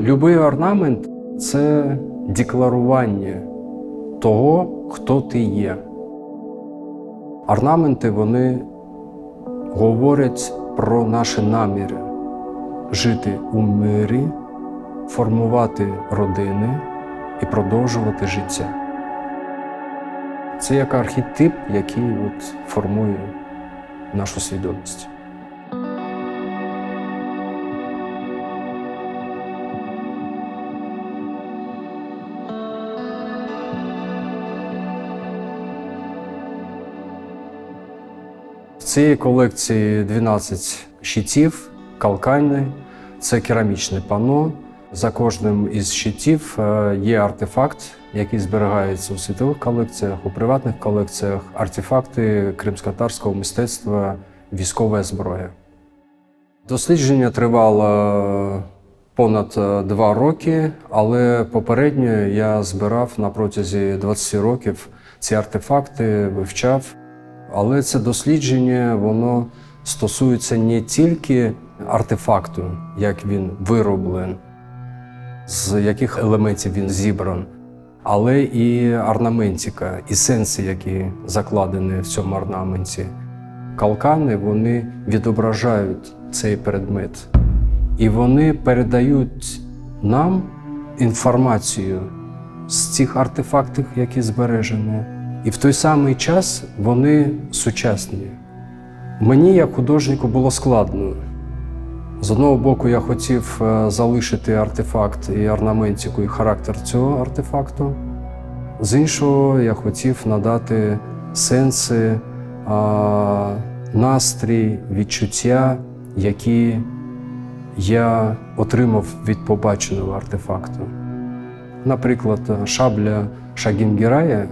Любий орнамент це декларування того, хто ти є. Орнаменти вони говорять про наші наміри жити у мирі, формувати родини і продовжувати життя. Це як архетип, який от формує нашу свідомість. Цій колекції 12 щитів, калкани, це керамічне панно. За кожним із щитів е, є артефакт, який зберігається у світових колекціях, у приватних колекціях, артефакти кримськотарського мистецтва, військова зброя. Дослідження тривало понад е, два роки, але попередньо я збирав на протязі 20 років ці артефакти, вивчав. Але це дослідження воно стосується не тільки артефакту, як він вироблений, з яких елементів він зібран, але і орнаментика, і сенси, які закладені в цьому орнаменті. Калкани вони відображають цей предмет, і вони передають нам інформацію з цих артефактів, які збережені. І в той самий час вони сучасні. Мені, як художнику, було складно. З одного боку, я хотів е, залишити артефакт і орнаментику, і характер цього артефакту. З іншого, я хотів надати сенси, настрій, відчуття, які я отримав від побаченого артефакту. Наприклад, шабля Шагінгірая,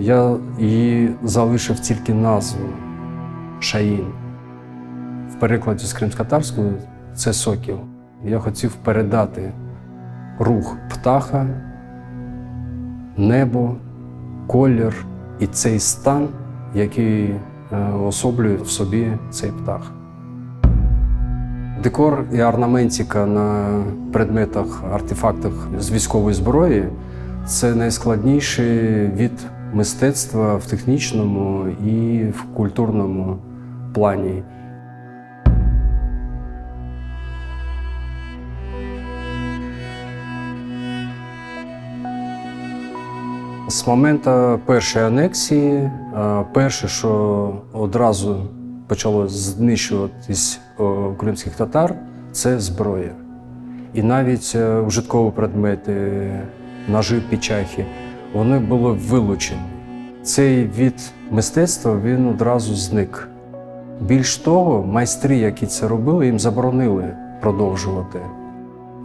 я її залишив тільки назву Шаїн. В перекладі з кримськотарської це сокіл. Я хотів передати рух птаха, небо, колір і цей стан, який е, особлює в собі цей птах. Декор і орнаментика на предметах, артефактах з військової зброї це найскладніший від мистецтва в технічному і в культурному плані. З моменту першої анексії, е, перше, що одразу почало знищуватись е, кримських татар, це зброя. І навіть е, ужиткові предмети, ножи, печахи, вони були вилучені. Цей від мистецтва він одразу зник. Більш того, майстри, які це робили, їм заборонили продовжувати.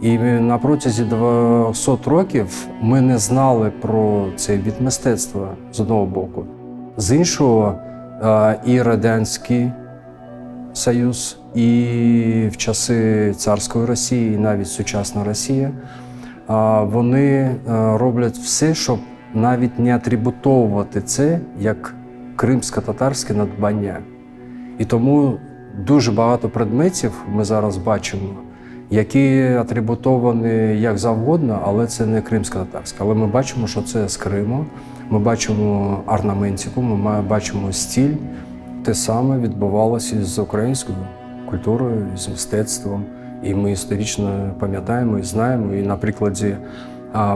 І на протязі 200 років ми не знали про цей від мистецтва з одного боку. З іншого, і Радянський Союз, і в часи царської Росії, і навіть сучасна Росія, вони роблять все, щоб навіть не атрибутовувати це як кримсько-татарське надбання. І тому дуже багато предметів ми зараз бачимо, які атрибутовані як завгодно, але це не кримсько-татарське. Але ми бачимо, що це з Криму. Ми бачимо орнаментику, ми бачимо стіль. Те саме відбувалося з українською культурою, з мистецтвом. І ми історично пам'ятаємо і знаємо. І на прикладі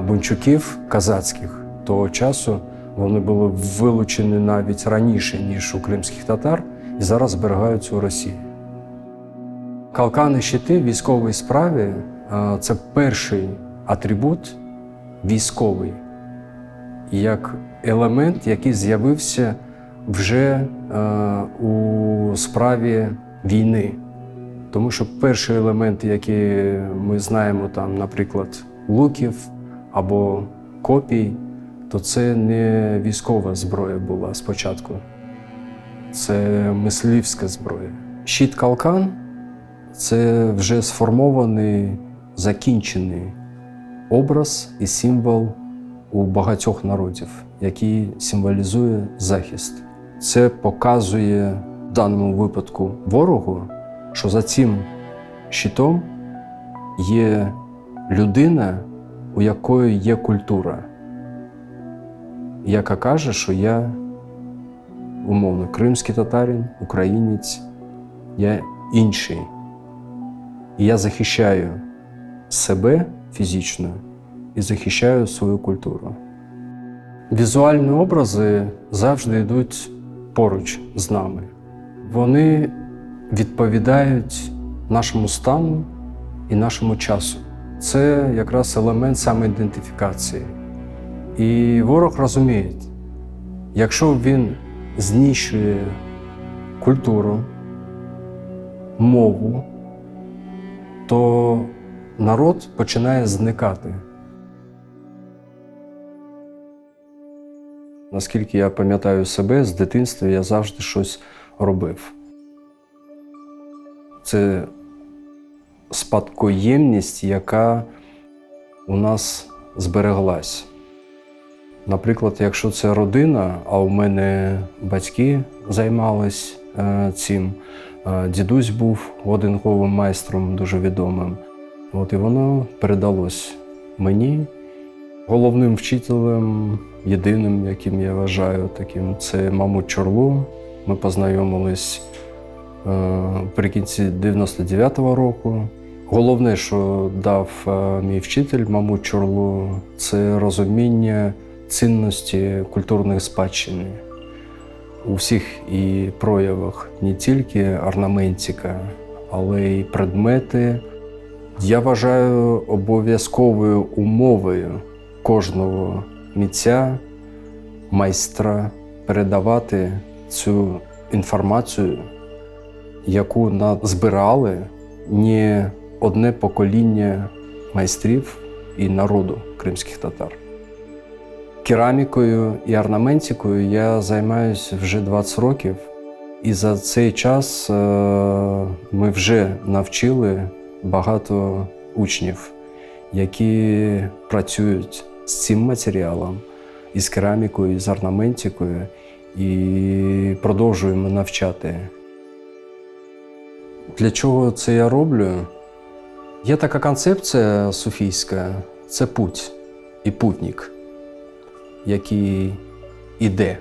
бунчуків казацьких того часу вони були вилучені навіть раніше, ніж у кримських татар, і зараз зберігаються у Росії. Калкани щити в військовій справі це перший атрибут військовий, як елемент, який з'явився вже е, у справі війни. Тому що перші елементи, які ми знаємо, там, наприклад, луків або копій, то це не військова зброя була спочатку, це мисливська зброя. Щит калкан це вже сформований, закінчений образ і символ у багатьох народів, який символізує захист. Це показує в даному випадку ворогу, що за цим щитом є людина, у якої є культура, яка каже, що я умовно кримський татарин, українець, я інший. І я захищаю себе фізично і захищаю свою культуру. Візуальні образи завжди йдуть поруч з нами. Вони відповідають нашому стану і нашому часу. Це якраз елемент самоідентифікації. І ворог розуміє, якщо він знищує культуру, мову, то народ починає зникати. Наскільки я пам'ятаю себе з дитинства, я завжди щось робив. Це спадкоємність, яка у нас збереглась. Наприклад, якщо це родина, а у мене батьки займались е, цим, е, дідусь був годинковим майстром дуже відомим. От і воно передалось мені. Головним вчителем, єдиним, яким я вважаю таким, це Мамут Чорлу. Ми познайомились е, прикінці 99-го року. Головне, що дав е, мій вчитель Мамут Чорлу, це розуміння цінності культурної спадщини у всіх і проявах, не тільки орнаментика, але й предмети. Я вважаю обов'язковою умовою кожного митця, майстра передавати цю інформацію, яку назбирали не одне покоління майстрів і народу кримських татар. Керамікою і орнаментикою я займаюся вже 20 років, і за цей час е, ми вже навчили багато учнів, які працюють з цим матеріалом, із керамікою, і з орнаментикою, і продовжуємо навчати. Для чого це я роблю? Є така концепція суфійська це путь і путник, який іде.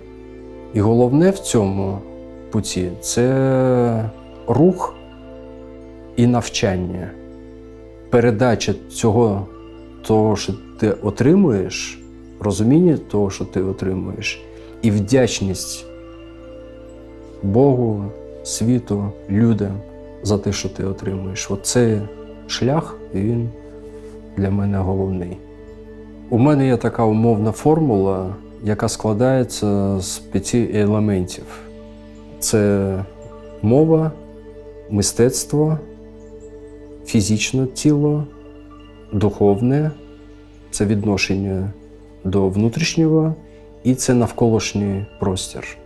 І головне в цьому путі це рух і навчання, передача цього, того, що ти отримуєш, розуміння того, що ти отримуєш, і вдячність Богу, світу, людям за те, що ти отримуєш. Оце шлях, він для мене головний. У мене є така умовна формула, яка складається з п'яти елементів: це мова, мистецтво, фізичне тіло, духовне це відношення до внутрішнього і це навколишній простір.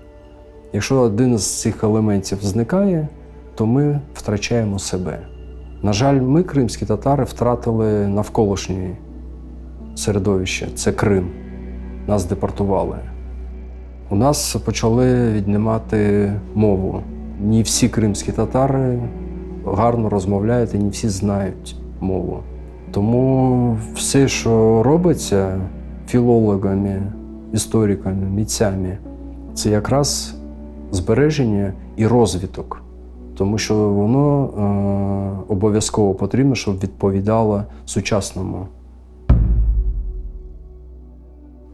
Якщо один з цих елементів зникає, то ми втрачаємо себе. На жаль, ми, кримські татари, втратили навколишнє середовище це Крим. Нас депортували. У нас почали віднімати мову. Не всі кримські татари гарно розмовляють і не всі знають мову. Тому все, що робиться філологами, істориками, митцями, це якраз збереження і розвиток. Тому що воно е, обов'язково потрібно, щоб відповідало сучасному.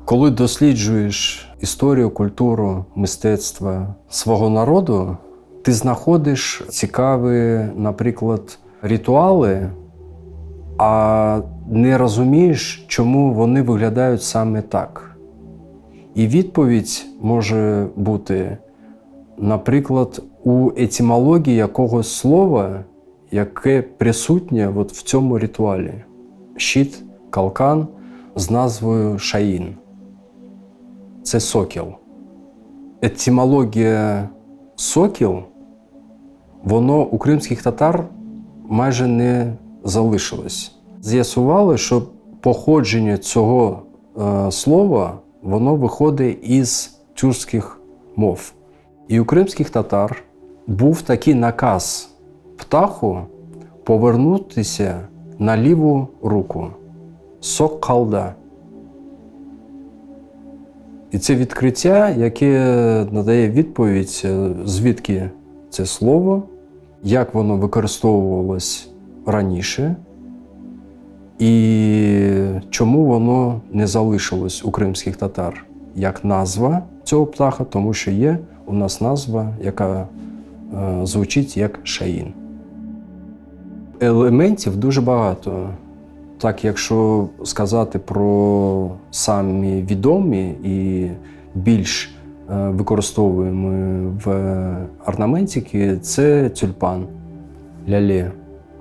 Коли досліджуєш історію, культуру, мистецтво свого народу, ти знаходиш цікаві, наприклад, ритуали, а не розумієш, чому вони виглядають саме так. І відповідь може бути, наприклад, у етимології якогось слова, яке присутнє от в цьому ритуалі. Щит, калкан з назвою Шаїн. Це сокіл. Етимологія сокіл, воно у кримських татар майже не залишилось. З'ясували, що походження цього е, слова воно виходить із тюркських мов. І у кримських татар був такий наказ птаху повернутися на ліву руку. Сок калда. І це відкриття, яке надає відповідь, е, звідки це слово, як воно використовувалось раніше, і чому воно не залишилось у кримських татар як назва цього птаха, тому що є у нас назва, яка е, звучить як шаїн. Елементів дуже багато. Так, якщо сказати про самі відомі і більш е, використовуємо в орнаментиці, це тюльпан, ляле,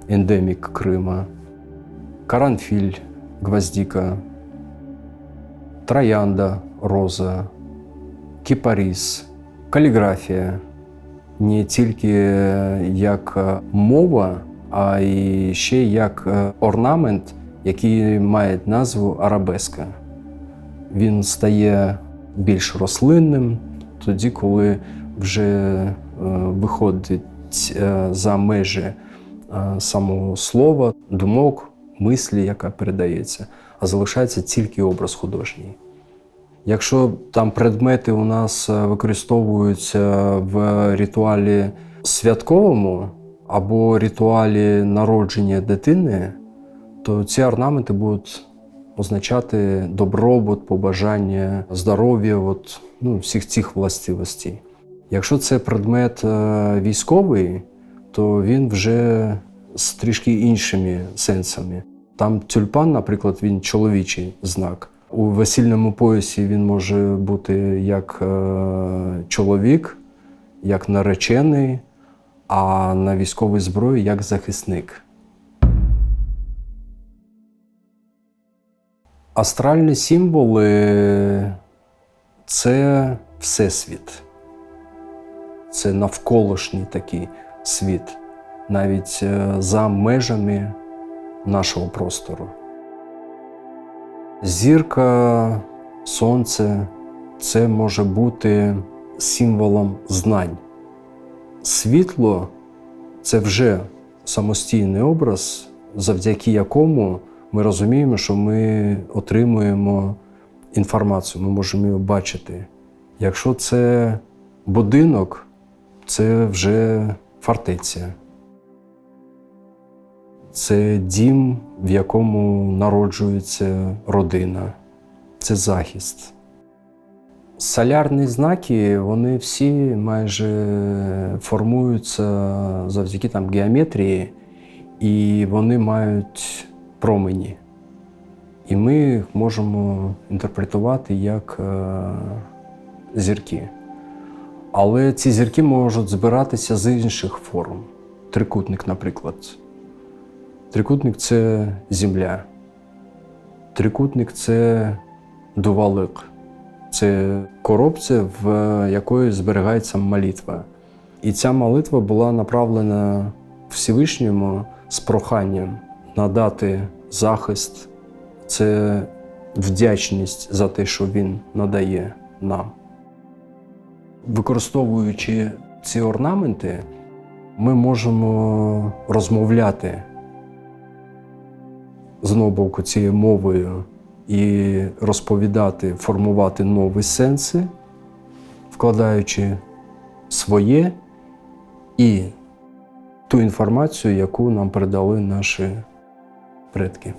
ендемік Крима, каранфіль, гвоздіка, троянда, роза, кіпаріс, каліграфія. Не тільки як мова, а й ще як е, орнамент, який має назву арабеска. Він стає більш рослинним тоді, коли вже е, виходить е, за межі е, самого слова, думок, мислі, яка передається, а залишається тільки образ художній. Якщо там предмети у нас використовуються в ритуалі святковому або ритуалі народження дитини, то ці орнаменти будуть означати добробут, побажання, здоров'я, от, ну, всіх цих властивостей. Якщо це предмет е, військовий, то він вже з трішки іншими сенсами. Там тюльпан, наприклад, він чоловічий знак. У весільному поясі він може бути як е, чоловік, як наречений, а на військовій зброї як захисник. Астральні символи це всесвіт. Це навколишній такий світ, навіть е, за межами нашого простору. Зірка, сонце це може бути символом знань. Світло це вже самостійний образ, завдяки якому ми розуміємо, що ми отримуємо інформацію, ми можемо її бачити. Якщо це будинок, це вже фортеця. Це дім, в якому народжується родина, це захист. Солярні знаки, вони всі майже формуються завдяки там, геометрії, і вони мають промені. І ми їх можемо інтерпретувати як е, зірки. Але ці зірки можуть збиратися з інших форм. Трикутник, наприклад. Трикутник це земля. Трикутник це дувалик. Це коробця, в якої зберігається молитва. І ця молитва була направлена Всевишньому з проханням надати захист, це вдячність за те, що він надає нам. Використовуючи ці орнаменти, ми можемо розмовляти з боку цією мовою і розповідати, формувати нові сенси, вкладаючи своє і ту інформацію, яку нам передали наші предки.